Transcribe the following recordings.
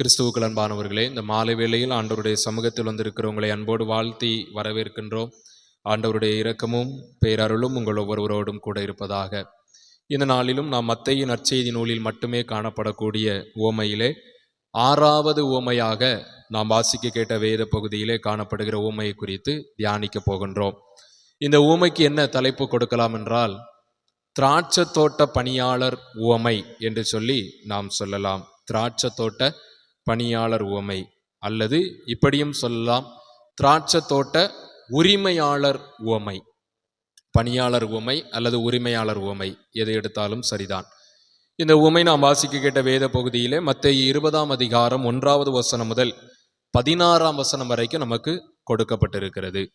கிறிஸ்துவுக்கள் அன்பானவர்களே இந்த மாலை வேளையில் ஆண்டவருடைய சமூகத்தில் வந்திருக்கிறவங்களை அன்போடு வாழ்த்தி வரவேற்கின்றோம். ஆண்டவருடைய இரக்கமும் பேரருளும் உங்கள் ஒவ்வொருவரோடும் கூட இருப்பதாக. இந்த நாளிலும் நாம் மத்தையின் நற்செய்தி நூலில் மட்டுமே காணப்படக்கூடிய உவமையிலே ஆறாவது உவமையாக நாம் வாசிக்க கேட்ட வேத பகுதியிலே காணப்படுகிற உவமையை குறித்து தியானிக்க போகின்றோம். இந்த ஊமைக்கு என்ன தலைப்பு கொடுக்கலாம் என்றால் திராட்சை தோட்ட பணியாளர் உவமை என்று சொல்லி நாம் சொல்லலாம். திராட்சை தோட்ட பணியாளர் உவமை. அல்லது இப்படியும் சொல்லலாம் திராட்சை தோட்ட உரிமையாளர் உவமை. பணியாளர் உவமை அல்லது உரிமையாளர் உவமை எது எடுத்தாலும் சரிதான். இந்த உவமை நாம் வாசிக்க கேட்ட வேத பகுதியிலே மத்திய இருபதாம் அதிகாரம் ஒன்றாவது வசனம் முதல் பதினாறாம் வசனம் வரைக்கும் நமக்கு கொடுக்கப்பட்டிருக்கிறது.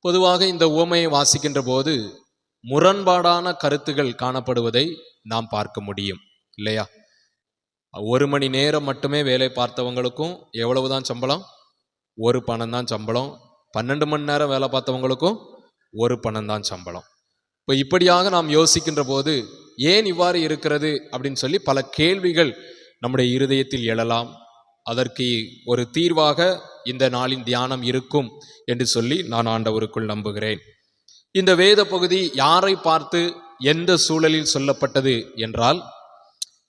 பொதுவாக இந்த உவமையை வாசிக்கின்ற போது முரண்பாடான கருத்துகள் காணப்படுவதை நாம் பார்க்க முடியும் இல்லையா? ஒரு மணி நேரம் மட்டுமே வேலை பார்த்தவங்களுக்கும் எவ்வளவுதான் சம்பளம்? ஒரு பணம் தான் சம்பளம். பன்னெண்டு மணி நேரம் வேலை பார்த்தவங்களுக்கும் ஒரு பணம் தான் சம்பளம். இப்போ இப்படியாக நாம் யோசிக்கின்ற போது ஏன் இவ்வாறு இருக்கிறது அப்படின்னு சொல்லி பல கேள்விகள் நம்முடைய இருதயத்தில் எழலாம். அதற்கு ஒரு தீர்வாக இந்த நாளின் தியானம் இருக்கும் என்று சொல்லி நான் ஆண்டவருக்குள் நம்புகிறேன். இந்த வேத பகுதி யாரை பார்த்து எந்த சூழலில் சொல்லப்பட்டது என்றால்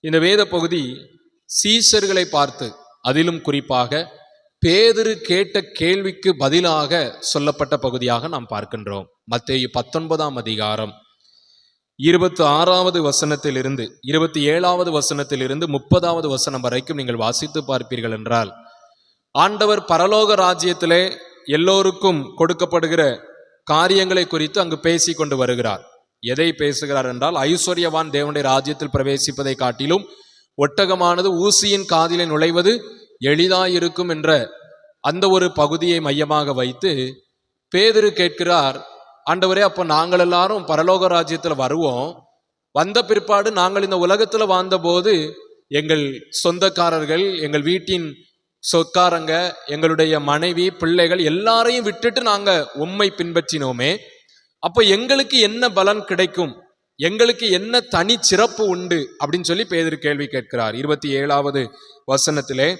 இந்த வேத பகுதி சீசர்களை பார்த்து அதிலும் குறிப்பாக பேதுரு கேட்ட கேள்விக்கு பதிலாக சொல்லப்பட்ட பகுதியாக நாம் பார்க்கின்றோம். மத்திய பத்தொன்பதாம் அதிகாரம் இருபத்தி ஆறாவது வசனத்திலிருந்து இருபத்தி ஏழாவது வசனத்திலிருந்து முப்பதாவது வசனம் வரைக்கும் நீங்கள் வாசித்து பார்ப்பீர்கள் என்றால் ஆண்டவர் பரலோக ராஜ்யத்திலே எல்லோருக்கும் கொடுக்கப்படுகிற காரியங்களை குறித்து அங்கு பேசி கொண்டு வருகிறார். எதை பேசுகிறார் என்றால் ஐஸ்வர்யவான் தேவனுடைய ராஜ்யத்தில் பிரவேசிப்பதை காட்டிலும் ஒட்டகமானது ஊசியின் காதிலே நுழைவது எளிதாயிருக்கும் என்ற அந்த ஒரு பகுதியை மையமாக வைத்து பேதிரு கேட்கிறார் ஆண்டவரே அப்போ நாங்கள் எல்லாரும் பரலோக ராஜ்யத்தில் வருவோம். வந்த பிற்பாடு நாங்கள் இந்த உலகத்தில் வாழ்ந்தபோது எங்கள் சொந்தக்காரர்கள் எங்கள் வீட்டின் சொக்காரங்க எங்களுடைய மனைவி பிள்ளைகள் எல்லாரையும் விட்டுட்டு நாங்கள் உம்மை பின்பற்றினோமே. அப்போ எங்களுக்கு என்ன பலன் கிடைக்கும்? எங்களுக்கு என்ன தனி சிறப்பு உண்டு? அப்படின்னு சொல்லி பேதர் கேள்வி கேட்கிறார். இருபத்தி ஏழாவது வசனத்திலே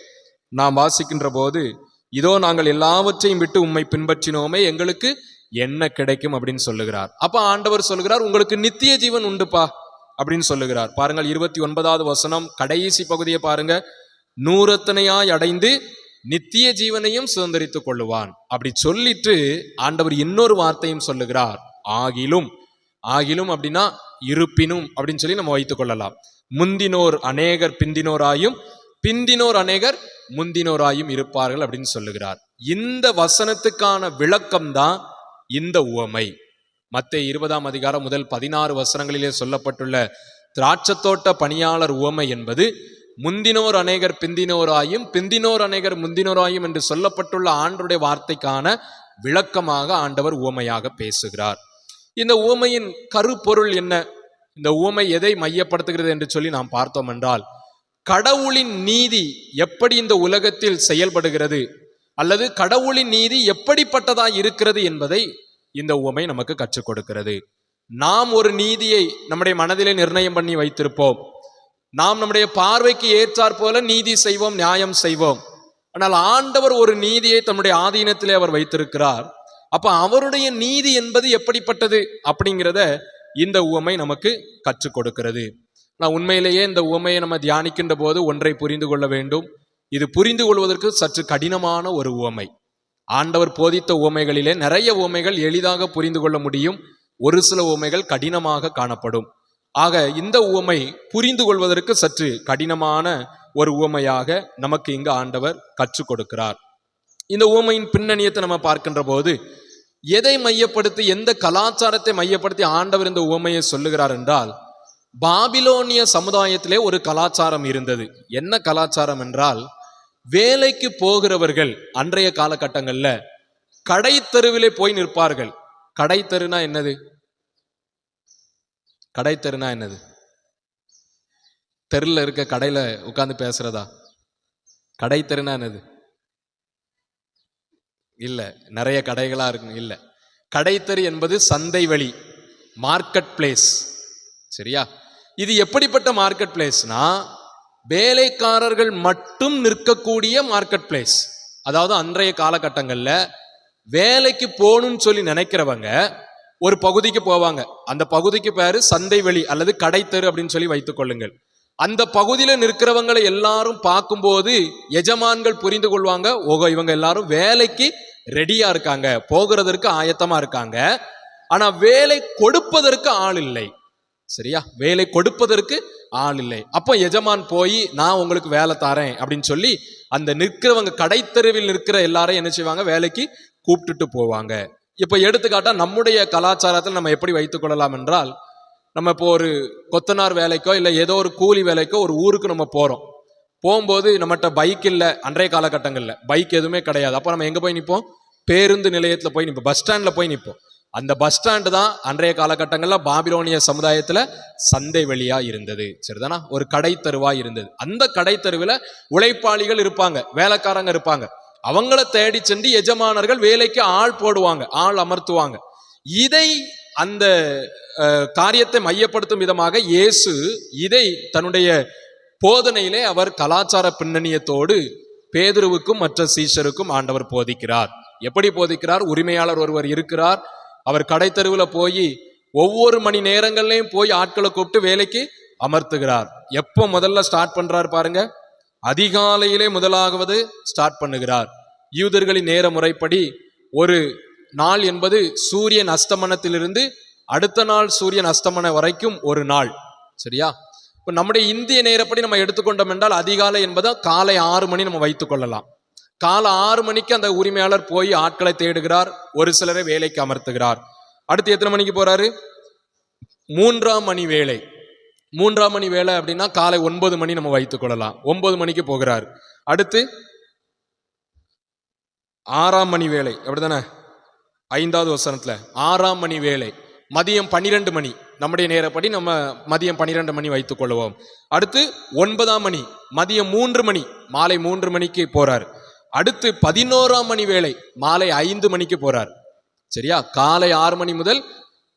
நாம் வாசிக்கின்ற போது இதோ நாங்கள் எல்லாவற்றையும் விட்டு உம்மை பின்பற்றினோமே எங்களுக்கு என்ன கிடைக்கும் அப்படின்னு சொல்லுகிறார். அப்ப ஆண்டவர் சொல்லுகிறார் உங்களுக்கு நித்திய ஜீவன் உண்டுப்பா அப்படின்னு சொல்லுகிறார். பாருங்கள் இருபத்தி ஒன்பதாவது வசனம் கடைசி பகுதியை பாருங்க. நூறத்தனையாய் அடைந்து நித்திய ஜீவனையும் சுதந்திரித்துக் கொள்ளுவான். அப்படி சொல்லிட்டு ஆண்டவர் இன்னொரு வார்த்தையும் சொல்லுகிறார். ஆகிலும் ஆகிலும் அப்படின்னா இருப்பினும் அப்படின்னு சொல்லி நம்ம வைத்துக் கொள்ளலாம். முந்தினோர் அநேகர் பிந்தினோராயும் பிந்தினோர் அநேகர் முந்தினோராயும் இருப்பார்கள் அப்படின்னு சொல்லுகிறார். இந்த வசனத்துக்கான விளக்கம் தான் இந்த உவமை. மத்திய இருபதாம் அதிகாரம் முதல் பதினாறு வசனங்களிலே சொல்லப்பட்டுள்ள திராட்சத்தோட்ட பணியாளர் உவமை என்பது முந்தினோர் அநேகர் பிந்தினோராயும் பிந்தினோர் அநேகர் முந்தினோராயும் என்று சொல்லப்பட்டுள்ள ஆண்டுடைய வார்த்தைக்கான விளக்கமாக ஆண்டவர் உவமையாக பேசுகிறார். இந்த உவமையின் கருப்பொருள் என்ன? இந்த உவமை எதை மையப்படுத்துகிறது என்று சொல்லி நாம் பார்த்தோம் என்றால் கடவுளின் நீதி எப்படி இந்த உலகத்தில் செயல்படுகிறது? அல்லது கடவுளின் நீதி எப்படிப்பட்டதாக இருக்கிறது என்பதை இந்த உவமை நமக்கு கற்றுக் கொடுக்கிறது. நாம் ஒரு நீதியை நம்முடைய மனதிலே நிர்ணயம் பண்ணி வைத்திருப்போம். நாம் நம்முடைய பார்வைக்கு ஏற்றாற் போல நீதி செய்வோம் நியாயம் செய்வோம். ஆனால் ஆண்டவர் ஒரு நீதியை தம்முடைய ஆதீனத்திலே அவர் வைத்திருக்கிறார். அப்ப அவருடைய நீதி என்பது எப்படிப்பட்டது அப்படிங்கிறத இந்த உவமை நமக்கு கற்றுக் கொடுக்கிறது. நான் உண்மையிலேயே இந்த உவமையை நம்ம தியானிக்கின்ற போது ஒன்றை புரிந்து கொள்ள வேண்டும். இது புரிந்து கொள்வதற்கு சற்று கடினமான ஒரு உவமை. ஆண்டவர் போதித்த உவமைகளிலே நிறைய உவமைகள் எளிதாக புரிந்து கொள்ள முடியும். ஒரு சில உவமைகள் கடினமாக காணப்படும். ஆக இந்த உவமை புரிந்து கொள்வதற்கு சற்று கடினமான ஒரு உவமையாக நமக்கு இங்கு ஆண்டவர் கற்றுக் கொடுக்கிறார். இந்த உவமையின் பின்னணியத்தை நம்ம பார்க்கின்ற போது எதை மையப்படுத்தி எந்த கலாச்சாரத்தை மையப்படுத்தி ஆண்டவர் இந்த உவமையை சொல்லுகிறார் என்றால் பாபிலோனிய சமுதாயத்திலே ஒரு கலாச்சாரம் இருந்தது. என்ன கலாச்சாரம் என்றால் வேலைக்கு போகிறவர்கள் அன்றைய காலகட்டங்களில் கடை தெருவிலே போய் நிற்பார்கள். கடை தெருனா என்னது? கடை தெருனா என்னது? தெருல இருக்க கடையில உட்காந்து பேசுறதா? கடை தெருனா என்னது? இல்லை. நிறைய கடைகளாக இருக்கும் இல்லை. கடைத்தெரு என்பது சந்தை வழி மார்க்கெட் பிளேஸ் சரியா? இது எப்படிப்பட்ட மார்க்கெட் பிளேஸ்னா வேலைக்காரர்கள் மட்டும் நிற்கக்கூடிய மார்க்கெட் பிளேஸ் அதாவது அன்றைய காலகட்டங்களில் வேலைக்கு போகணும்னு சொல்லி நினைக்கிறவங்க ஒரு பகுதிக்கு போவாங்க. அந்த பகுதிக்கு பேர் சந்தை வெளி அல்லது கடைத்தெரு அப்படின்னு சொல்லி வைத்துக் கொள்ளுங்கள். அந்த பகுதியில் நிற்கிறவங்களை எல்லாரும் பார்க்கும்போது எஜமான்கள் புரிந்து கொள்வாங்க. ஓகோ இவங்க எல்லாரும் வேலைக்கு ரெடியா இருக்காங்க. போகிறதற்கு ஆயத்தமா இருக்காங்க. ஆனா வேலை கொடுப்பதற்கு ஆள் இல்லை. சரியா? வேலை கொடுப்பதற்கு ஆள் இல்லை. அப்போ எஜமான் போய் நான் உங்களுக்கு வேலை தரேன் அப்படின்னு சொல்லி அந்த நிற்கிறவங்க கடைத்தெருவில் நிற்கிற எல்லாரையும் என்ன செய்வாங்க? வேலைக்கு கூப்பிட்டுட்டு போவாங்க. இப்போ எடுத்துக்காட்டா நம்முடைய கலாச்சாரத்தில் நம்ம எப்படி வைத்துக் கொள்ளலாம் என்றால் நம்ம இப்போ ஒரு கொத்தனார் வேலைக்கோ இல்லை ஏதோ ஒரு கூலி வேலைக்கோ ஒரு ஊருக்கு நம்ம போகிறோம் போகும்போது நம்மகிட்ட பைக் இல்லை அன்றைய காலகட்டங்களில். பைக் எதுவுமே கிடையாது. அப்போ நம்ம எங்கே போய் நிற்போம் பேருந்து நிலையத்தில் போய் நிற்போம் பஸ் ஸ்டாண்டில் போய் நிற்போம் அந்த பஸ் ஸ்டாண்டு தான் அன்றைய காலகட்டங்களில் பாபிலோனிய சமுதாயத்தில் சந்தை வெளியாக இருந்தது. சரிதானா? ஒரு கடை இருந்தது. அந்த கடை தெருவில் உழைப்பாளிகள் இருப்பாங்க வேலைக்காரங்க இருப்பாங்க. அவங்கள தேடி சென்று எஜமானர்கள் வேலைக்கு ஆள் போடுவாங்க ஆள் அமர்த்துவாங்க. இதை அந்த காரியத்தை மையப்படுத்தும் விதமாக இயேசு இதை தன்னுடைய போதனையிலே அவர் கலாச்சார பின்னணியத்தோடு பேதுருவுக்கும் மற்ற சீஷருக்கும் ஆண்டவர் போதிக்கிறார். எப்படி போதிக்கிறார்? உரிமையாளர் ஒருவர் இருக்கிறார். அவர் கடைத்தருவில் போய் ஒவ்வொரு மணி நேரங்கள்லையும் போய் ஆட்களை கூப்பிட்டு வேலைக்கு அமர்த்துகிறார். எப்போ முதல்ல ஸ்டார்ட் பண்றார் பாருங்க? அதிகாலையிலே முதலாவது ஸ்டார்ட் பண்ணுகிறார். யூதர்களின் நேர முறைப்படி ஒரு நாள் என்பது சூரியன் அஸ்தமனத்திலிருந்து அடுத்த நாள் சூரியன் அஸ்தமனம் வரைக்கும் ஒரு நாள். சரியா? இப்போ நம்முடைய இந்திய நேரப்படி நம்ம எடுத்துக்கொண்டோம் என்றால் அதிகாலை என்பதை காலை ஆறு மணி நம்ம வைத்துக் கொள்ளலாம். காலை ஆறு மணிக்கு அந்த உரிமையாளர் போய் ஆட்களை தேடுகிறார் ஒரு சிலரை வேலைக்கு அமர்த்துகிறார். அடுத்து எத்தனை மணிக்கு போறாரு? மூன்றாம் மணி வேலை மூன்றாம் மணி வேலை அப்படின்னா காலை ஒன்பது மணி நம்ம வைத்துக் கொள்ளலாம். ஒன்பது மணிக்கு போகிறார். அடுத்து ஆறாம் மணி வேலை அப்படிதானே ஐந்தாவது வசனத்துல. ஆறாம் மணி வேலை மதியம் பன்னிரெண்டு மணி. நம்முடைய நேரப்படி நம்ம மதியம் பன்னிரெண்டு மணி வைத்துக் கொள்வோம். அடுத்து ஒன்பதாம் மணி மதியம் மூன்று மணி மாலை மூன்று மணிக்கு போறார். அடுத்து பதினோராம் மணி வேலை மாலை ஐந்து மணிக்கு போறார். சரியா? காலை ஆறு மணி முதல்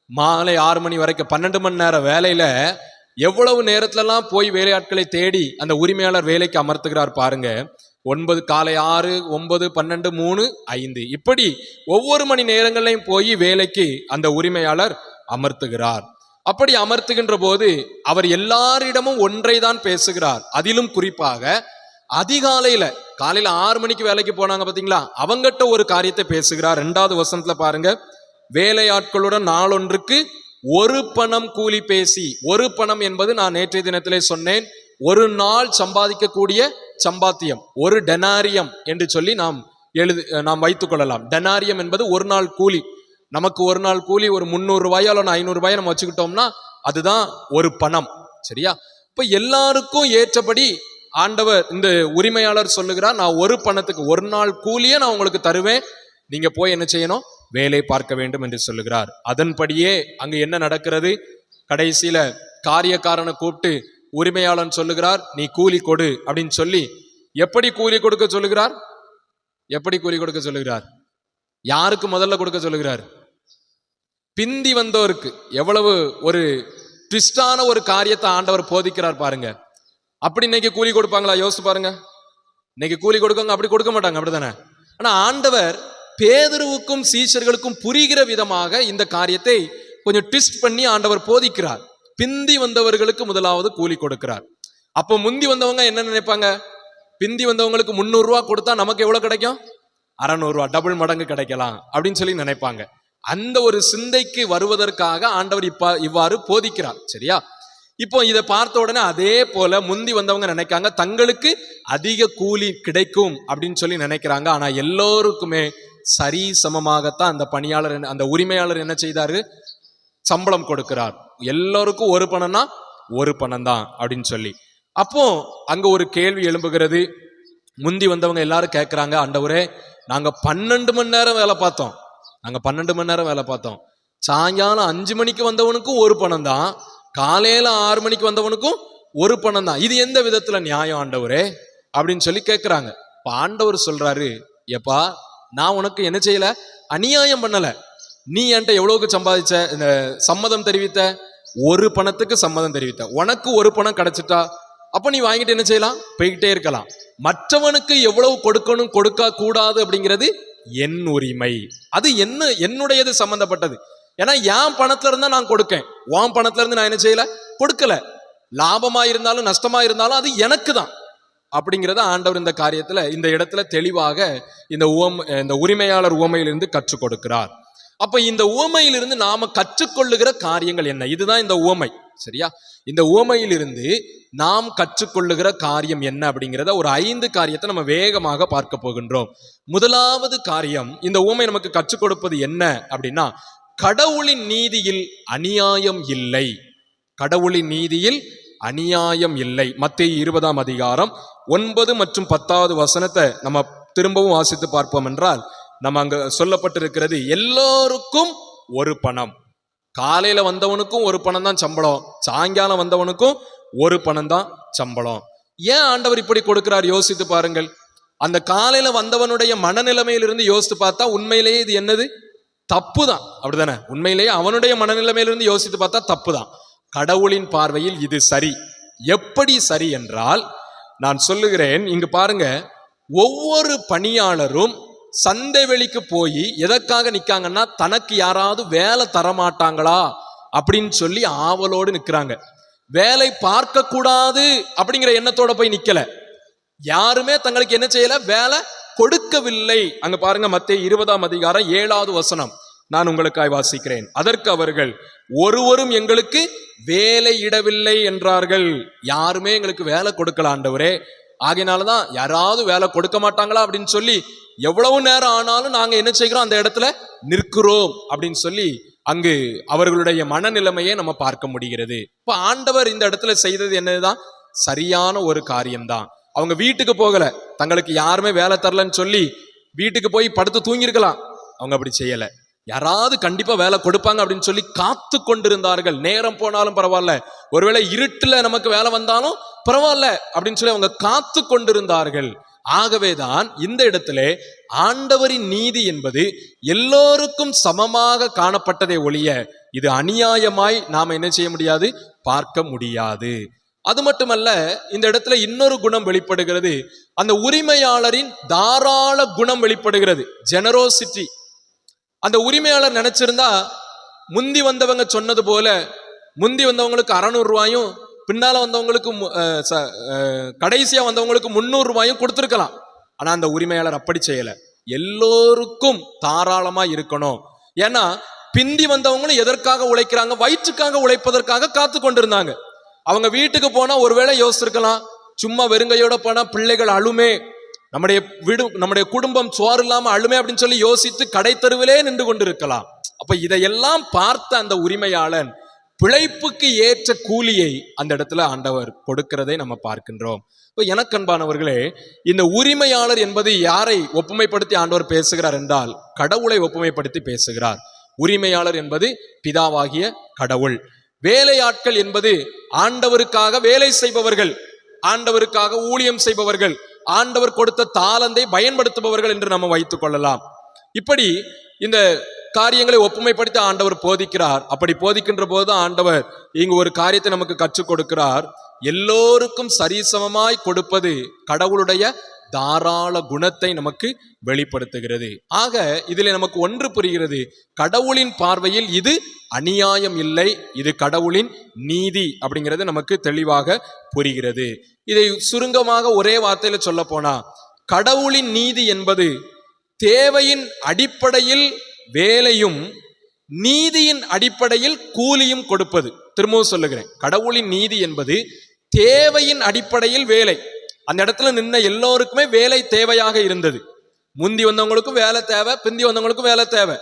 மாலை ஆறு மணி வரைக்கும் பன்னெண்டு மணி நேரம் வேலையில எவ்வளவு நேரத்துலலாம் போய் வேலையாட்களை தேடி அந்த உரிமையாளர் வேலைக்கு அமர்த்துகிறார் பாருங்க. ஒன்பது காலை ஆறு ஒன்பது பன்னெண்டு மூணு ஐந்து. இப்படி ஒவ்வொரு மணி நேரங்களையும் போய் வேலைக்கு அந்த உரிமையாளர் அமர்த்துகிறார். அப்படி அமர்த்துகின்ற போது அவர் எல்லாரிடமும் ஒன்றை தான் பேசுகிறார். அதிலும் குறிப்பாக அதிகாலையில காலையில ஆறு மணிக்கு வேலைக்கு போனாங்க பாத்தீங்களா? அவங்ககிட்ட ஒரு காரியத்தை பேசுகிறார். ரெண்டாவது வசனத்துல பாருங்க. வேலையாட்களுடன் நாளொன்றுக்கு ஒரு பணம் கூலி பேசி ஒரு பணம் என்பது நான் நேற்றைய தினத்திலே சொன்னேன். ஒரு நாள் சம்பாதிக்கக்கூடிய சம்பாத்தியம் ஒரு டெனாரியம் என்று சொல்லி நாம் எழுது நாம் வைத்துக் கொள்ளலாம். டெனாரியம் என்பது ஒரு நாள் கூலி நமக்கு ஒரு நாள் கூலி ஒரு முந்நூறுரூவாயோ இல்லை ஐநூறுரூவாயோ நம்ம வச்சுக்கிட்டோம்னா அதுதான் ஒரு பணம். சரியா? இப்போ எல்லாருக்கும் ஏற்றபடி ஆண்டவர் இந்த உரிமையாளர் சொல்லுகிறார் நான் ஒரு பணத்துக்கு ஒரு நாள் கூலியே நான் உங்களுக்கு தருவேன். நீங்க போய் என்ன செய்யணும்? வேலை பார்க்க வேண்டும் என்று சொல்லுகிறார். அதன்படியே அங்கு என்ன நடக்கிறது? கடைசியில காரியக்காரனை கூப்பிட்டு உரிமையாளன் சொல்லுகிறார் நீ கூலி கொடு அப்படின்னு சொல்லி எப்படி கூலி கொடுக்க சொல்லுகிறார்? எப்படி கூலி கொடுக்க சொல்லுகிறார்? யாருக்கு முதல்ல கொடுக்க சொல்லுகிறார்? பிந்தி வந்தோருக்கு எவ்வளவு ஒரு ட்விஸ்டான ஒரு காரியத்தை ஆண்டவர் போதிக்கிறார் பாருங்க. அப்படி இன்னைக்கு கூலி கொடுப்பாங்களா? யோசிச்சு பாருங்க. இன்னைக்கு கூலி கொடுக்கவங்க அப்படி கொடுக்க மாட்டாங்க அப்படிதானே? ஆனா ஆண்டவர் பேதருவுக்கும் சீஷர்களுக்கும் புரிகிற விதமாக இந்த காரியத்தை கொஞ்சம் ட்விஸ்ட் பண்ணி ஆண்டவர் போதிக்கிறார். பிந்தி வந்தவர்களுக்கு முதலாவது கூலி கொடுக்கிறார். அப்போ முந்தி வந்தவங்க என்ன நினைப்பாங்க? பிந்தி வந்தவங்களுக்கு முந்நூறுரூவா கொடுத்தா நமக்கு எவ்வளோ கிடைக்கும்? அறநூறுவா டபுள் மடங்கு கிடைக்கலாம் அப்படின்னு சொல்லி நினைப்பாங்க. அந்த ஒரு சிந்தைக்கு வருவதற்காக ஆண்டவர் இப்ப இவ்வாறு போதிக்கிறார். சரியா? இப்போ இதை பார்த்த உடனே அதே போல முந்தி வந்தவங்க நினைக்காங்க தங்களுக்கு அதிக கூலி கிடைக்கும் அப்படின்னு சொல்லி நினைக்கிறாங்க. ஆனா எல்லோருக்குமே சரி சமமாகத்தான் அந்த பணியாளர் அந்த உரிமையாளர் என்ன செய்தாரு? சம்பளம் கொடுக்கிறார். எல்லோருக்கும் ஒரு பணம்னா ஒரு பணம் தான் அப்படின்னு சொல்லி. அப்போ அங்க ஒரு கேள்வி எழும்புகிறது. முந்தி வந்தவங்க எல்லாரும் கேட்குறாங்க ஆண்டவரே நாங்க பன்னெண்டு மணி நேரம் வேலை பார்த்தோம். நாங்க பன்னெண்டு மணி நேரம் வேலை பார்த்தோம். சாயங்காலம் அஞ்சு மணிக்கு வந்தவனுக்கும் ஒரு பணம் தான். காலையில ஆறு மணிக்கு வந்தவனுக்கும் ஒரு பணம் தான். இது எந்த விதத்துல நியாயம் ஆண்டவரே? அப்படின்னு சொல்லி கேட்குறாங்க இப்போ ஆண்டவர் சொல்றாரு எப்பா நான் உனக்கு என்ன செய்யல? அநியாயம் பண்ணல. நீ என்கிட்ட எவ்வளவுக்கு சம்பாதிச்ச? இந்த சம்மதம் தெரிவித்த? ஒரு பணத்துக்கு சம்மதம் தெரிவித்த. உனக்கு ஒரு பணம் கிடைச்சிட்டா? அப்ப நீ வாங்கிட்டு என்ன செய்யலாம்? போய்கிட்டே இருக்கலாம். மற்றவனுக்கு எவ்வளவு கொடுக்கணும் கொடுக்க கூடாது அப்படிங்கிறது என் உரிமை. அது என்ன என்னுடையது சம்பந்தப்பட்டது. ஏன்னா என் பணத்துல இருந்தா நான் கொடுக்கேன். உன் பணத்துல இருந்து நான் என்ன செய்யல? கொடுக்கல. லாபமா இருந்தாலும் நஷ்டமா இருந்தாலும் அது எனக்கு தான் அப்படிங்கிறத ஆண்டவர் இந்த காரியத்துல இந்த இடத்துல தெளிவாக இந்த உவம் இந்த உரிமையாளர் உவமையிலிருந்து கற்றுக் கொடுக்கிறார். அப்ப இந்த உவமையிலிருந்து நாம கற்றுக்கொள்ளுகிற காரியங்கள் என்ன? இதுதான் இந்த உவமை. சரியா? இந்த உவமையிலிருந்து நாம் கற்றுக்கொள்ளுகிற காரியம் என்ன அப்படிங்கிறத ஒரு ஐந்து காரியத்தை நம்ம வேகமாக பார்க்க போகின்றோம். முதலாவது காரியம் இந்த உவமை நமக்கு கற்றுக் கொடுப்பது என்ன அப்படின்னா கடவுளின் நீதியில் அநியாயம் இல்லை. கடவுளின் நீதியில் அநியாயம் இல்லை. மத்திய இருபதாம் அதிகாரம் ஒன்பது மற்றும் பத்தாவது வசனத்தை நம்ம திரும்பவும் வாசித்து பார்ப்போம் என்றால் நம்ம அங்க சொல்லப்பட்டிருக்கிறது எல்லோருக்கும் ஒரு பணம். காலையில் வந்தவனுக்கும் ஒரு பணம் தான் சம்பளம். சாயங்காலம் வந்தவனுக்கும் ஒரு பணம் தான் சம்பளம். ஏன் ஆண்டவர் இப்படி கொடுக்கிறார்? யோசித்து பாருங்கள். அந்த காலையில வந்தவனுடைய மனநிலைமையிலிருந்து யோசித்து பார்த்தா உண்மையிலேயே இது என்னது? தப்பு தான் அப்படிதானே? உண்மையிலேயே அவனுடைய மனநிலைமையிலிருந்து யோசித்து பார்த்தா தப்பு தான் கடவுளின் பார்வையில் இது சரி. எப்படி சரி என்றால் நான் சொல்லுகிறேன் இங்கு பாருங்க ஒவ்வொரு பணியாளரும் சந்தை வெளிக்கு போய் எதற்காக நிற்காங்கன்னா தனக்கு யாராவது வேலை தரமாட்டாங்களா அப்படின்னு சொல்லி ஆவலோடு நிற்கிறாங்க. வேலை பார்க்க கூடாது அப்படிங்கிற எண்ணத்தோட போய் நிக்கல. யாருமே தங்களுக்கு என்ன செய்யல? வேலை கொடுக்கவில்லை. அங்க பாருங்க மத்திய இருபதாம் அதிகாரம் ஏழாவது வசனம். நான் உங்களுக்காய் வாசிக்கிறேன். அதற்கு அவர்கள் ஒருவரும் எங்களுக்கு வேலை இடவில்லை என்றார்கள். யாருமே எங்களுக்கு வேலை கொடுக்கல ஆண்டவரே. ஆகையினாலதான் யாராவது வேலை கொடுக்க மாட்டாங்களா அப்படின்னு சொல்லி எவ்வளவு நேரம் ஆனாலும் நாங்கள் என்ன செய்கிறோம்? அந்த இடத்துல நிற்கிறோம் அப்படின்னு சொல்லி அங்கு அவர்களுடைய மனநிலைமையை நம்ம பார்க்க முடிகிறது. இப்போ ஆண்டவர் இந்த இடத்துல செய்தது என்னதுதான்? சரியான ஒரு காரியம்தான். அவங்க வீட்டுக்கு போகல. தங்களுக்கு யாருமே வேலை தரலன்னு சொல்லி வீட்டுக்கு போய் படுத்து தூங்கியிருக்கலாம். அவங்க அப்படி செய்யலை. யாராவது கண்டிப்பா வேலை கொடுப்பாங்க அப்படின்னு சொல்லி காத்து கொண்டிருந்தார்கள். நேரம் போனாலும் பரவாயில்ல. ஒருவேளை இருட்டுல நமக்கு வேலை வந்தாலும் பரவாயில்ல அப்படின்னு சொல்லி அவங்க காத்து கொண்டிருந்தார்கள். ஆகவேதான் இந்த இடத்துல ஆண்டவரின் நீதி என்பது எல்லோருக்கும் சமமாக காணப்பட்டதை ஒழிய இது அநியாயமாய் நாம் என்ன செய்ய முடியாது? பார்க்க முடியாது. அது மட்டுமல்ல இந்த இடத்துல இன்னொரு குணம் வெளிப்படுகிறது. அந்த உரிமையாளரின் தாராள குணம் வெளிப்படுகிறது. ஜெனரோசிட்டி அந்த உரிமையாளர் நினைச்சிருந்தா முந்தி வந்தவங்க சொன்னது போல முந்தி வந்தவங்களுக்கு அறநூறு ரூபாயும் பின்னால் வந்தவங்களுக்கு மு- ச- வந்தவங்களுக்கு முந்நூறு ரூபாயும் கொடுத்துருக்கலாம். ஆனால் அந்த உரிமையாளர் அப்படி செய்யலை. எல்லோருக்கும் தாராளமாக இருக்கணும். ஏன்னா பிந்தி வந்தவங்களும் எதற்காக உழைக்கிறாங்க வயிற்றுக்காக உழைப்பதற்காக காத்து கொண்டிருந்தாங்க. அவங்க வீட்டுக்கு போனால் ஒருவேளை யோசிச்சிருக்கலாம். சும்மா வெறுங்கையோட போனால் பிள்ளைகள் அழுமே. நம்முடைய விடு நம்முடைய குடும்பம் சோறு இல்லாமல் அழுமே அப்படின்னு சொல்லி யோசித்து கடை தெருவிலே நின்று கொண்டிருக்கலாம். அப்ப இதையெல்லாம் பார்த்த அந்த உரிமையாளன் பிழைப்புக்கு ஏற்ற கூலியை அந்த இடத்துல ஆண்டவர் கொடுக்கிறதை நம்ம பார்க்கின்றோம். இப்போ எனக்கன்பானவர்களே இந்த உரிமையாளர் என்பது யாரை ஒப்புமைப்படுத்தி ஆண்டவர் பேசுகிறார் என்றால் கடவுளை ஒப்புமைப்படுத்தி பேசுகிறார். உரிமையாளர் என்பது பிதாவாகிய கடவுள். வேலையாட்கள் என்பது ஆண்டவருக்காக வேலை செய்பவர்கள் ஆண்டவருக்காக ஊழியம் செய்பவர்கள் ஆண்டவர் கொடுத்த தாளந்தை பயன்படுத்துபவர்கள் என்று நம்ம வைத்துக் கொள்ளலாம். இப்படி இந்த காரியங்களை ஒப்புமைப்படுத்தி ஆண்டவர் போதிக்கிறார். அப்படி போதிக்கின்ற போது ஆண்டவர் இங்கு ஒரு காரியத்தை நமக்கு கற்றுக் கொடுக்கிறார். எல்லோருக்கும் சரிசமமாய் கொடுப்பது கடவுளுடைய தாராள குணத்தை நமக்கு வெளிப்படுத்துகிறது. ஆக இதில் நமக்கு ஒன்று புரிகிறது. கடவுளின் பார்வையில் இது அநியாயம் இல்லை. இது கடவுளின் நீதி அப்படிங்கிறது நமக்கு தெளிவாக புரிகிறது. இதை சுருங்கமாக ஒரே வார்த்தையில சொல்ல போனா கடவுளின் நீதி என்பது தேவையின் அடிப்படையில் வேலையும் நீதியின் அடிப்படையில் கூலியும் கொடுப்பது. திரும்பவும் சொல்லுகிறேன். கடவுளின் நீதி என்பது தேவையின் அடிப்படையில் வேலை. அந்த இடத்துல நின்ன எல்லோருக்குமே வேலை தேவையாக இருந்தது. முந்தி வந்தவங்களுக்கும் வேலை தேவை பிந்தி வந்தவங்களுக்கும் வேலை தேவை.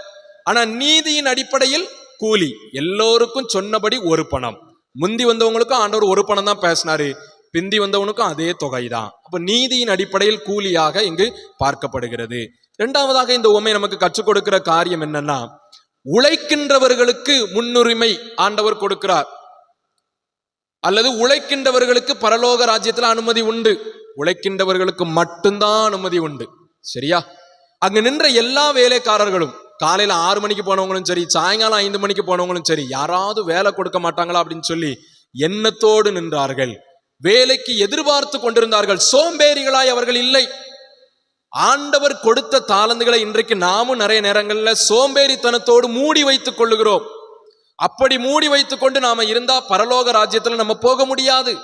ஆனா நீதியின் அடிப்படையில் கூலி. எல்லோருக்கும் சொன்னபடி ஒரு பணம். முந்தி வந்தவங்களுக்கும் ஆண்டவர் ஒரு பணம் தான் பேசினாரு. பிந்தி வந்தவனுக்கும் அதே தொகை தான் அப்ப நீதியின் அடிப்படையில் கூலியாக இங்கு பார்க்கப்படுகிறது. இரண்டாவதாக இந்த உண்மை நமக்கு கற்றுக் கொடுக்கிற காரியம் என்னன்னா உழைக்கின்றவர்களுக்கு முன்னுரிமை ஆண்டவர் கொடுக்கிறார். அல்லது உழைக்கின்றவர்களுக்கு பரலோக ராஜ்யத்தில் அனுமதி உண்டு. உழைக்கின்றவர்களுக்கு மட்டும்தான் அனுமதி உண்டு. சரியா? அங்க நின்ற எல்லா வேலைக்காரர்களும் காலையில ஆறு மணிக்கு போனவங்களும் சரி சாயங்காலம் ஐந்து மணிக்கு போனவங்களும் சரி யாராவது வேலை கொடுக்க மாட்டாங்களா அப்படின்னு சொல்லி எண்ணத்தோடு நின்றார்கள். வேலைக்கு எதிர்பார்த்து கொண்டிருந்தார்கள். சோம்பேறிகளாய் அவர்கள் இல்லை. ஆண்டவர் கொடுத்த தாளந்துகளை இன்றைக்கு நாமும் நிறைய நேரங்களில் சோம்பேறித்தனத்தோடு மூடி வைத்துக் கொள்ளுகிறோம். அப்படி மூடி வைத்துக் கொண்டு நாம இருந்தா பரலோக ராஜ்யத்தில் நம்ம போக முடியாது.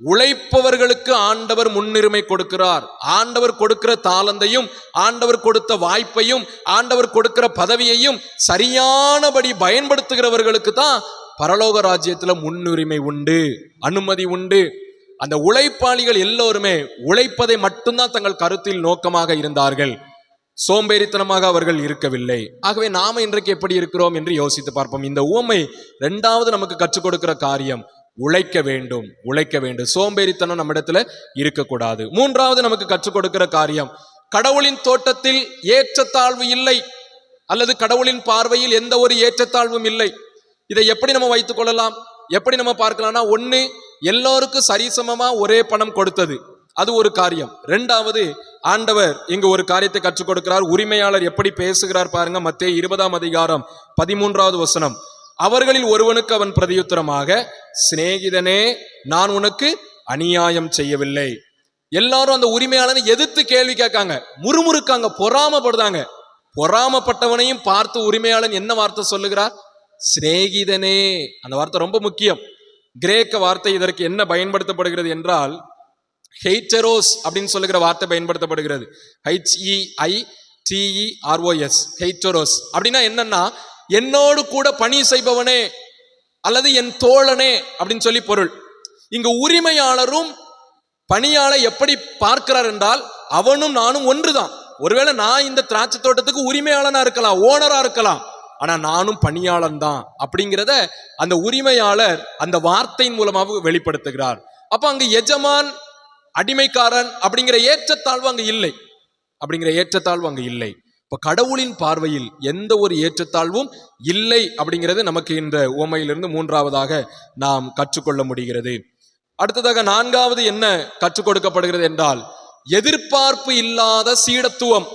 உழைப்பவர்களுக்கு ஆண்டவர் முன்னுரிமை கொடுக்கிறார். ஆண்டவர் கொடுக்கிற தாளந்தையும் ஆண்டவர் கொடுத்த வாய்ப்பையும் ஆண்டவர் கொடுக்கிற பதவியையும் சரியானபடி பயன்படுத்துகிறவர்களுக்கு தான் பரலோக ராஜ்யத்தில் முன்னுரிமை உண்டு அனுமதி உண்டு. அந்த உழைப்பாளிகள் எல்லோருமே உழைப்பதை மட்டும்தான் தங்கள் கருத்தில் நோக்கமாக இருந்தார்கள். சோம்பேறித்தனமாக அவர்கள் இருக்கவில்லை. ஆகவே நாம இன்றைக்கு எப்படி இருக்கிறோம் என்று யோசித்து பார்ப்போம். இந்த உவமை ரெண்டாவது நமக்கு கற்றுக் கொடுக்கிற காரியம் உழைக்க வேண்டும் உழைக்க வேண்டும். சோம்பேறித்தனம் நம்மிடத்துல இருக்கக்கூடாது. மூன்றாவது நமக்கு கற்றுக் கொடுக்கிற காரியம் கடவுளின் தோட்டத்தில் ஏற்றத்தாழ்வு இல்லை. அல்லது கடவுளின் பார்வையில் எந்த ஒரு ஏற்றத்தாழ்வும் இல்லை. இதை எப்படி நம்ம வைத்துக் கொள்ளலாம்? எப்படி நம்ம பார்க்கலாம்னா ஒன்று எல்லோருக்கும் சரிசமமாக ஒரே பணம் கொடுத்தது. அது ஒரு காரியம். ரெண்டாவது ஆண்டவர் இங்கு ஒரு காரியத்தை கற்றுக் கொடுக்கிறார். உரிமையாளர் எப்படி பேசுகிறார் பாருங்க மத்திய இருபதாம் அதிகாரம் பதிமூன்றாவது வசனம். அவர்களில் ஒருவனுக்கு அவன் பிரதியுத்தரமாக சிநேகிதனே நான் உனக்கு அநியாயம் செய்யவில்லை. எல்லாரும் அந்த உரிமையாளனை எதிர்த்து கேள்வி கேட்காங்க. முறுமுறுக்காங்க பொறாமப்படுதாங்க பொறாமப்பட்டவனையும் பார்த்து உரிமையாளன் என்ன வார்த்தை சொல்லுகிறார்? சிநேகிதனே. அந்த வார்த்தை ரொம்ப முக்கியம். கிரேக்க வார்த்தை இதற்கு என்ன பயன்படுத்தப்படுகிறது என்றால் ஹெய்டரோஸ் அப்படின்னு சொல்லுகிற வார்த்தை பயன்படுத்தப்படுகிறது. ஹெச்இஐ டிஇஆர்ஓஎஸ் ஹெய்டரோஸ் அப்படின்னா என்னன்னா என்னோடு கூட பணி செய்பவனே அல்லது என் தோழனே அப்படின்னு சொல்லி பொருள். இங்கு உரிமையாளரும் பணியாளை எப்படி பார்க்கிறார் என்றால் அவனும் நானும் ஒன்றுதான். ஒருவேளை நான் இந்த திராட்சை தோட்டத்துக்கு உரிமையாளனா இருக்கலாம் ஓனரா இருக்கலாம். ஆனால் நானும் பணியாளன் தான் அப்படிங்கிறத அந்த உரிமையாளர் அந்த வார்த்தையின் மூலமாக வெளிப்படுத்துகிறார். அப்போ அங்கே எஜமான் அடிமைக்காரன் அப்படிங்கிற ஏற்றத்தாழ்வு அங்கே இல்லை. அப்படிங்கிற ஏற்றத்தாழ்வு அங்கே இல்லை. இப்போ கடவுளின் பார்வையில் எந்த ஒரு ஏற்றத்தாழ்வும் இல்லை அப்படிங்கிறது நமக்கு இந்த உவமையிலிருந்து மூன்றாவதாக நாம் கற்றுக்கொள்ள முடிகிறது. அடுத்ததாக நான்காவது என்ன கற்றுக் கொடுக்கப்படுகிறது என்றால் எதிர்பார்ப்பு இல்லாத சீடத்துவம்.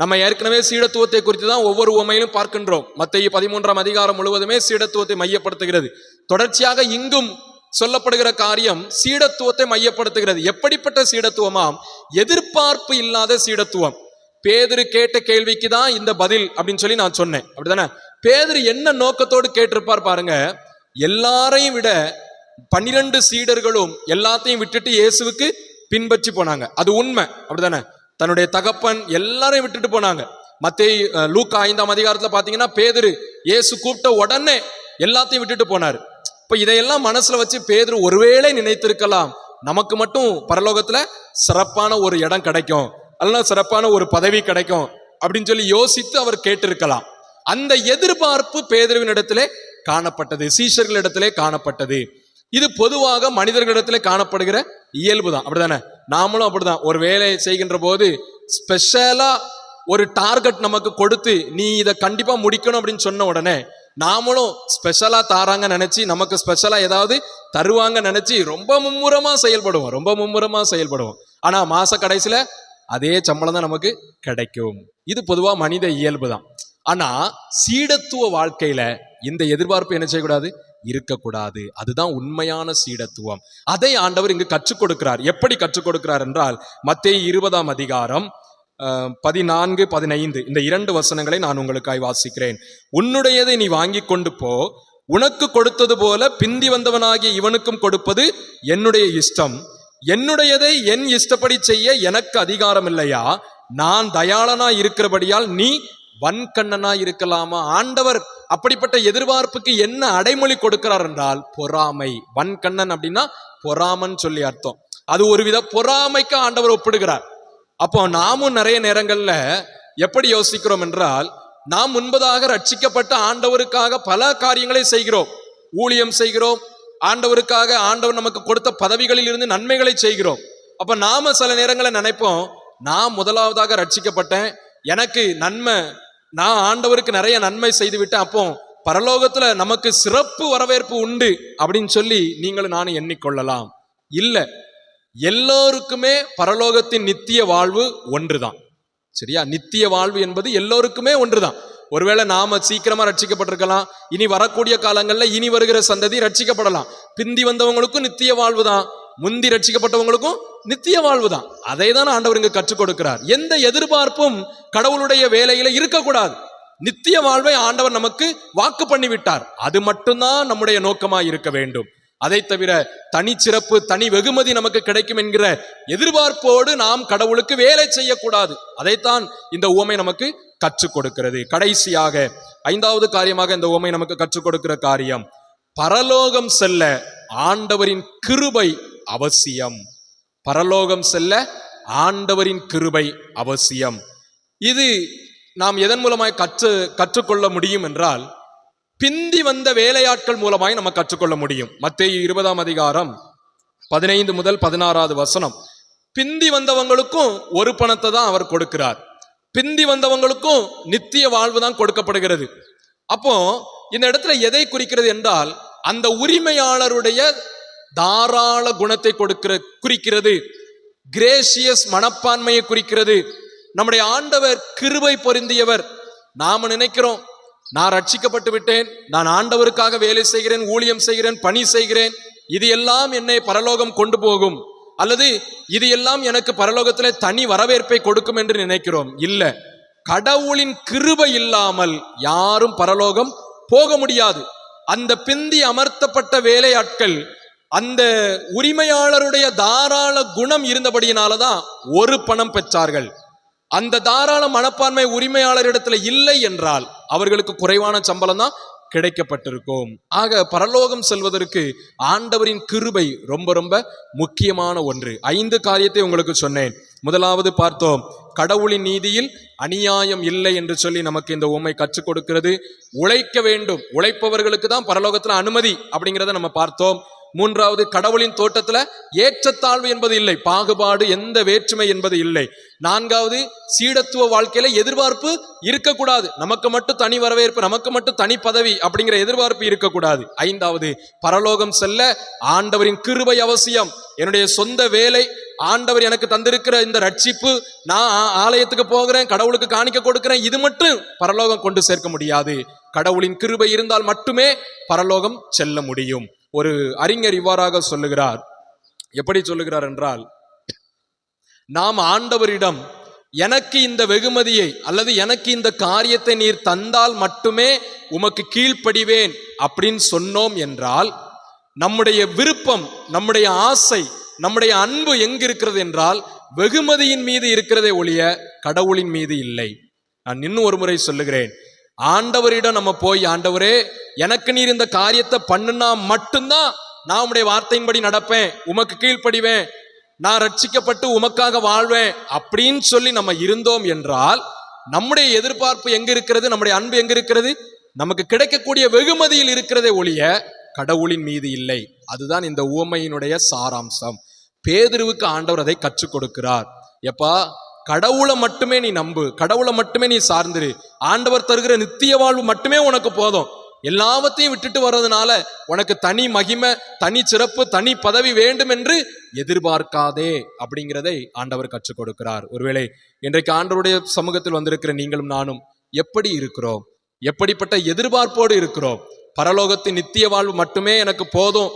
நம்ம ஏற்கனவே சீடத்துவத்தை குறித்து தான் ஒவ்வொரு உமையிலும் பார்க்கின்றோம். மத்திய பதிமூன்றாம் அதிகாரம் முழுவதுமே சீடத்துவத்தை மையப்படுத்துகிறது. தொடர்ச்சியாக இங்கும் சொல்லப்படுகிற காரியம் சீடத்துவத்தை மையப்படுத்துகிறது. எப்படிப்பட்ட சீடத்துவமாம் எதிர்பார்ப்பு இல்லாத சீடத்துவம். பேதரு கேட்ட கேள்விக்கு தான் இந்த பதில் அப்படின்னு சொல்லி நான் சொன்னேன். அப்படிதானே பேதரு என்ன நோக்கத்தோடு கேட்டிருப்பார் பாருங்க. எல்லாரையும் விட பன்னிரண்டு சீடர்களும் எல்லாத்தையும் விட்டுட்டு இயேசுவுக்கு பின்பற்றி போனாங்க. அது உண்மை. அப்படிதானே தன்னுடைய தகப்பன் எல்லாரையும் விட்டுட்டு போனாங்க. மத்திய லூக்கா ஐந்தாம் அதிகாரத்தில் பார்த்தீங்கன்னா பேதுரு இயேசு கூப்பிட்ட உடனே எல்லாத்தையும் விட்டுட்டு போனார். இப்போ இதையெல்லாம் மனசில் வச்சு பேதரு ஒருவேளை நினைத்திருக்கலாம். நமக்கு மட்டும் பரலோகத்தில் சிறப்பான ஒரு இடம் கிடைக்கும். அல்லனா சிறப்பான ஒரு பதவி கிடைக்கும். அப்படின்னு சொல்லி யோசித்து அவர் கேட்டிருக்கலாம். அந்த எதிர்பார்ப்பு பேதுருவினிடத்திலே காணப்பட்டது சீஷர்களிடத்திலே காணப்பட்டது. இது பொதுவாக மனிதர்களிடத்தில் காணப்படுகிற இயல்பு தான் அப்படிதானே நாமளும் அப்படிதான். ஒரு வேலையை செய்கின்ற போது ஸ்பெஷலா ஒரு டார்கெட் நமக்கு கொடுத்து நீ இதை கண்டிப்பா முடிக்கணும் அப்படின்னு சொன்ன உடனே நாமளும் ஸ்பெஷலா தாராங்க நினைச்சு நமக்கு ஸ்பெஷலா ஏதாவது தருவாங்க நினைச்சு ரொம்ப மும்முரமா செயல்படுவோம். ரொம்ப மும்முரமா செயல்படுவோம். ஆனா மாச கடைசியில அதே சம்பளம் தான் நமக்கு கிடைக்கும். இது பொதுவா மனித இயல்பு தான் ஆனா சீடத்துவ வாழ்க்கையில இந்த எதிர்பார்ப்பு என்ன செய்யக்கூடாது? இருக்கக்கூடாது. அதுதான் உண்மையான சீடத்துவம். அதை ஆண்டவர் இங்கு கற்றுக் கொடுக்கிறார். எப்படி கற்றுக் கொடுக்கிறார் என்றால் மத்திய இருபதாம் அதிகாரம் பதினான்கு பதினைந்து இந்த இரண்டு வசனங்களை நான் உங்களுக்காய் வாசிக்கிறேன். உன்னுடையதை நீ வாங்கி கொண்டு போ. உனக்கு கொடுத்தது போல பிந்தி வந்தவனாகிய இவனுக்கும் கொடுப்பது என்னுடைய இஷ்டம். என்னுடையதை என் இஷ்டப்படி செய்ய எனக்கு அதிகாரம் இல்லையா நான் தயாளனா இருக்கிறபடியால் நீ வன்கண்ணனா இருக்கலாமா? ஆண்டவர் அப்படிப்பட்ட எதிர்பார்ப்புக்கு என்ன அடைமொழி கொடுக்கிறார் என்றால் பொறாமை. வன்கண்ணன் அப்படின்னா பொறாமன் சொல்லி அர்த்தம். அது ஒரு வித பொறாமைக்கு ஆண்டவர் ஒப்பிடுகிறார். அப்போ நாமும் நிறைய நேரங்கள்ல எப்படி யோசிக்கிறோம் என்றால் நாம் முன்பதாக ரட்சிக்கப்பட்ட ஆண்டவருக்காக பல காரியங்களை செய்கிறோம். ஊழியம் செய்கிறோம். ஆண்டவருக்காக ஆண்டவர் நமக்கு கொடுத்த பதவிகளில் இருந்து நன்மைகளை செய்கிறோம். அப்ப நாம சில நேரங்களில் நினைப்போம் நான் முதலாவதாக ரட்சிக்கப்பட்டேன் எனக்கு நன்மை நான் ஆண்டவருக்கு நிறைய நன்மை செய்து விட்டேன் அப்போ பரலோகத்துல நமக்கு சிறப்பு வரவேற்பு உண்டு அப்படின்னு சொல்லி நீங்களும் நானும் எண்ணிக்கொள்ளலாம். இல்ல எல்லோருக்குமே பரலோகத்தின் நித்திய வாழ்வு ஒன்றுதான். சரியா? நித்திய வாழ்வு என்பது எல்லோருக்குமே ஒன்றுதான். ஒருவேளை நாம சீக்கிரமா ரட்சிக்கப்பட்டிருக்கலாம் இனி வரக்கூடிய காலங்கள்ல இனி வருகிற சந்ததி ரட்சிக்கப்படலாம். பிந்தி வந்தவங்களுக்கும் நித்திய வாழ்வு தான் முந்தி ரட்சிக்கப்பட்டவங்களுக்கும் நித்திய வாழ்வு தான் அதை தான் ஆண்டவர் இங்கு கற்றுக் கொடுக்கிறார். எந்த எதிர்பார்ப்பும் கடவுளுடைய வேலையில இருக்கக்கூடாது. நித்திய வாழ்வை ஆண்டவர் நமக்கு வாக்கு பண்ணிவிட்டார். அது மட்டும்தான் நம்முடைய நோக்கமாய் இருக்க வேண்டும். அதை தவிர தனி சிறப்பு தனி வெகுமதி நமக்கு கிடைக்கும் என்கிற எதிர்பார்ப்போடு நாம் கடவுளுக்கு வேலை செய்யக்கூடாது. அதைத்தான் இந்த உவமை நமக்கு கற்றுக் கொடுக்கிறது. கடைசியாக ஐந்தாவது காரியமாக இந்த உவமை நமக்கு கற்றுக் கொடுக்கிற காரியம் பரலோகம் செல்ல ஆண்டவரின் கிருபை அவசியம். பரலோகம் செல்ல ஆண்டவரின் கிருபை அவசியம். இது நாம் எதன் மூலமாய் கற்று கற்றுக்கொள்ள முடியும் என்றால் பிந்தி வந்த வேலையாட்கள் மூலமாய் நம்ம கற்றுக்கொள்ள முடியும். மத்திய இருபதாம் அதிகாரம் பதினைந்து முதல் பதினாறாவது வசனம். பிந்தி வந்தவங்களுக்கும் ஒரு பணத்தை தான் அவர் கொடுக்கிறார். பிந்தி வந்தவங்களுக்கும் நித்திய வாழ்வு தான் கொடுக்கப்படுகிறது. அப்போ இந்த இடத்துல எதை குறிக்கிறது என்றால் அந்த உரிமையாளருடைய தாராள குணத்தை கொடுக்கிற குறிக்கிறது. கிரேசியஸ் மனப்பான்மையை குறிக்கிறது. நம்முடைய ஆண்டவர் கிருபை பொருந்தியவர். நாம நினைக்கிறோம் நான் ரட்சிக்கப்பட்டு விட்டேன் நான் ஆண்டவருக்காக வேலை செய்கிறேன் ஊழியம் செய்கிறேன் பணி செய்கிறேன். இது எல்லாம் என்னை பரலோகம் கொண்டு போகும். அல்லது இது எல்லாம் எனக்கு பரலோகத்திலே தனி வரவேற்பை கொடுக்கும் என்று நினைக்கிறோம். இல்ல. கடவுளின் கிருபை இல்லாமல் யாரும் பரலோகம் போக முடியாது. அந்த பிந்தி அமர்த்தப்பட்ட வேலையாட்கள் அந்த உரிமையாளருடைய தாராள குணம் இருந்தபடியினாலதான் ஒரு பணம் பெற்றார்கள். அந்த தாராள மனப்பான்மை உரிமையாளரிடத்துல இல்லை என்றால் அவர்களுக்கு குறைவான சம்பளம் தான் கிடைக்கப்பட்டிருக்கும். ஆக பரலோகம் செல்வதற்கு ஆண்டவரின் கிருபை ரொம்ப ரொம்ப முக்கியமான ஒன்று. ஐந்து காரியத்தை உங்களுக்கு சொன்னேன். முதலாவது பார்த்தோம். கடவுளின் நீதியில் அநியாயம் இல்லை என்று சொல்லி நமக்கு இந்த உண்மை கற்றுக் கொடுக்கிறது. உழைக்க வேண்டும். உழைப்பவர்களுக்கு தான் பரலோகத்தில் அனுமதி அப்படிங்கிறத நம்ம பார்த்தோம். மூன்றாவது கடவுளின் தோட்டத்துல ஏற்றத்தாழ்வு என்பது இல்லை பாகுபாடு எந்த வேற்றுமை என்பது இல்லை. நான்காவது சீடத்துவ வாழ்க்கையில எதிர்பார்ப்பு இருக்கக்கூடாது. நமக்கு மட்டும் தனி வரவேற்பு நமக்கு மட்டும் தனி பதவி அப்படிங்கிற எதிர்பார்ப்பு இருக்கக்கூடாது. ஐந்தாவது பரலோகம் செல்ல ஆண்டவரின் கிருபை அவசியம். என்னுடைய சொந்த வேலை ஆண்டவர் எனக்கு தந்திருக்கிற இந்த ரட்சிப்பு நான் ஆலயத்துக்கு போகிறேன் கடவுளுக்கு காணிக்க கொடுக்கிறேன் இது மட்டும் பரலோகம் கொண்டு சேர்க்க முடியாது. கடவுளின் கிருபை இருந்தால் மட்டுமே பரலோகம் செல்ல முடியும். ஒரு அறிஞர் இவ்வாறாக சொல்லுகிறார். எப்படி சொல்லுகிறார் என்றால் நாம் ஆண்டவரிடம் எனக்கு இந்த வெகுமதியை அல்லது எனக்கு இந்த காரியத்தை நீர் தந்தால் மட்டுமே உமக்கு கீழ்ப்படிவேன் அப்படின்னு சொன்னோம் என்றால் நம்முடைய விருப்பம் நம்முடைய ஆசை நம்முடைய அன்பு எங்கு இருக்கிறது என்றால் வெகுமதியின் மீது இருக்கிறதே ஒழிய கடவுளின் மீது இல்லை. நான் இன்னும் ஒரு முறை சொல்லுகிறேன். ஆண்டவரிடம் நம்ம போய் ஆண்டவரே எனக்கு நீர் இந்த காரியத்தை பண்ணுனா மட்டும்தான் நான் உம்முடைய வார்த்தையின்படி நடப்பேன் உமக்கு கீழ்ப்படிவேன் நான் ரட்சிக்கப்பட்டு உமக்காக வாழ்வேன் அப்படின்னு சொல்லி நம்ம இருந்தோம் என்றால் நம்முடைய எதிர்பார்ப்பு எங்க இருக்கிறது நம்முடைய அன்பு எங்க இருக்கிறது? நமக்கு கிடைக்கக்கூடிய வெகுமதியில் இருக்கிறதே ஒழிய கடவுளின் மீது இல்லை. அதுதான் இந்த உவமையினுடைய சாராம்சம். பேதிருவுக்கு ஆண்டவர் அதை கற்றுக் கொடுக்கிறார். எப்பா கடவுளை மட்டுமே நீ நம்பு கடவுளை மட்டுமே நீ சார்ந்துரு. ஆண்டவர் தருகிற நித்திய வாழ்வு மட்டுமே உனக்கு போதும். எல்லாவற்றையும் விட்டுட்டு வர்றதுனால உனக்கு தனி மகிமை தனி சிறப்பு தனி பதவி வேண்டும் என்று எதிர்பார்க்காதே அப்படிங்கிறதை ஆண்டவர் கற்றுக் கொடுக்கிறார். ஒருவேளை இன்றைக்கு ஆண்டவருடைய சமூகத்தில் வந்திருக்கிற நீங்களும் நானும் எப்படி இருக்கிறோம்? எப்படிப்பட்ட எதிர்பார்ப்போடு இருக்கிறோம்? பரலோகத்தின் நித்திய வாழ்வு மட்டுமே எனக்கு போதும்.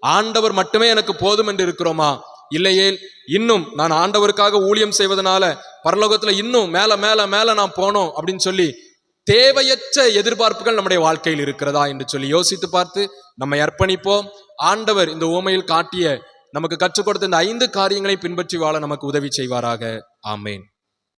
ஆண்டவர் மட்டுமே எனக்கு போதும் என்று இருக்கிறோமா? இல்லையேல் இன்னும் நான் ஆண்டவருக்காக ஊழியம் செய்வதனால பரலோகத்துல இன்னும் மேல மேல மேல நான் போனோம் அப்படின்னு சொல்லி தேவையற்ற எதிர்பார்ப்புகள் நம்முடைய வாழ்க்கையில் இருக்கிறதா என்று சொல்லி யோசித்து பார்த்து நம்மை அர்ப்பணிப்போம். ஆண்டவர் இந்த ஓமையில் காட்டிய நமக்கு கற்றுக் கொடுத்த இந்த ஐந்து காரியங்களை பின்பற்றி வாழ நமக்கு உதவி செய்வாராக. ஆமேன்.